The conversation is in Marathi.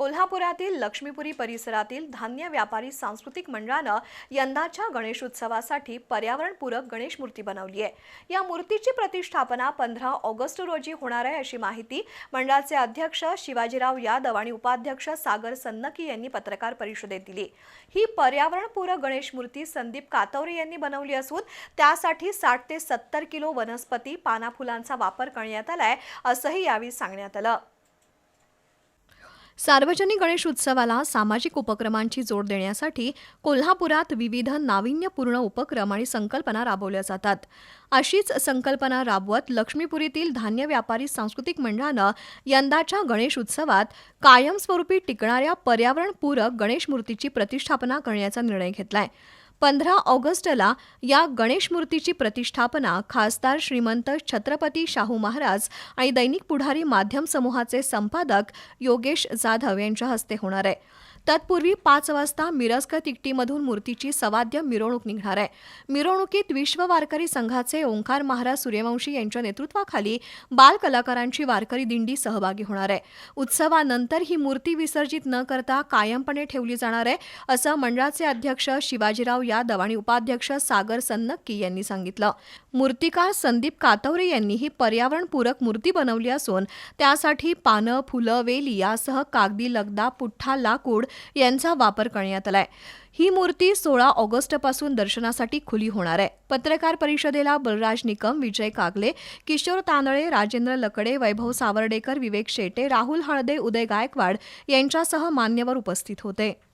कोल्हापुरातील लक्ष्मीपुरी परिसरातील धान्य व्यापारी सांस्कृतिक मंडळानं यंदाच्या गणेशोत्सवासाठी पर्यावरणपूरक गणेश मूर्ती बनवली आहे. या मूर्तीची प्रतिष्ठापना पंधरा ऑगस्ट रोजी होणार आहे अशी माहिती मंडळाचे अध्यक्ष शिवाजीराव यादव आणि उपाध्यक्ष सागर सन्नकी यांनी पत्रकार परिषदेत दिली. ही पर्यावरणपूरक गणेश मूर्ती संदीप कातवरे यांनी बनवली असून त्यासाठी साठ ते सत्तर किलो वनस्पती पानाफुलांचा वापर करण्यात आलाय असंही यावेळी सांगण्यात आलं. सार्वजनिक गणेश उत्सवाला सामाजिक उपक्रमांची जोड देण्यासाठी कोल्हापुरात विविध नाविन्यपूर्ण उपक्रम आणि संकल्पना राबवल्या जातात. अशीच संकल्पना राबवत लक्ष्मीपुरीतील धान्य व्यापारी सांस्कृतिक मंडळानं यंदाच्या गणेश उत्सवात कायमस्वरूपी टिकणाऱ्या पर्यावरणपूरक गणेश मूर्तीची प्रतिष्ठापना करण्याचा निर्णय घेतलाय. पंधरा ऑगस्टला या गणेश मूर्तीची प्रतिष्ठापना खासदार श्रीमंत छत्रपती शाहू महाराज आणि दैनिक पुढारी माध्यम समूहाचे संपादक योगेश जाधव यांच्या हस्ते होणार आहे. तत्पूर्वी पाच वाजता मिरजकर तिकटीमधून मूर्तीची सवाद्य मिरवणूक निघणार आहे. मिरवणुकीत विश्व वारकरी संघाचे ओंकार महाराज सूर्यवंशी यांच्या नेतृत्वाखाली बाल कलाकारांची वारकरी दिंडी सहभागी होणार आहे. उत्सवानंतर ही मूर्ती विसर्जित न करता कायमपणे ठेवली जाणार आहे असं मंडळाचे अध्यक्ष शिवाजीराव यादव आणि उपाध्यक्ष सागर सन्नक्की यांनी सांगितलं. मूर्तिकार संदीप कातवरे यांनी ही पर्यावरणपूरक मूर्ती बनवली असून त्यासाठी पानं फुलं वेली यासह कागदी लगदा पुठ्ठा लाकूड यांचा वापर करण्यात आलाय. ही मूर्ती सोळा ऑगस्टपासून दर्शनासाठी खुली होणार आहे. पत्रकार परिषदेला बलराज निकम विजय कागले किशोर तांदळे राजेंद्र लकडे वैभव सावर्डेकर विवेक शेटे राहुल हळदे उदय गायकवाड यांच्यासह मान्यवर उपस्थित होते.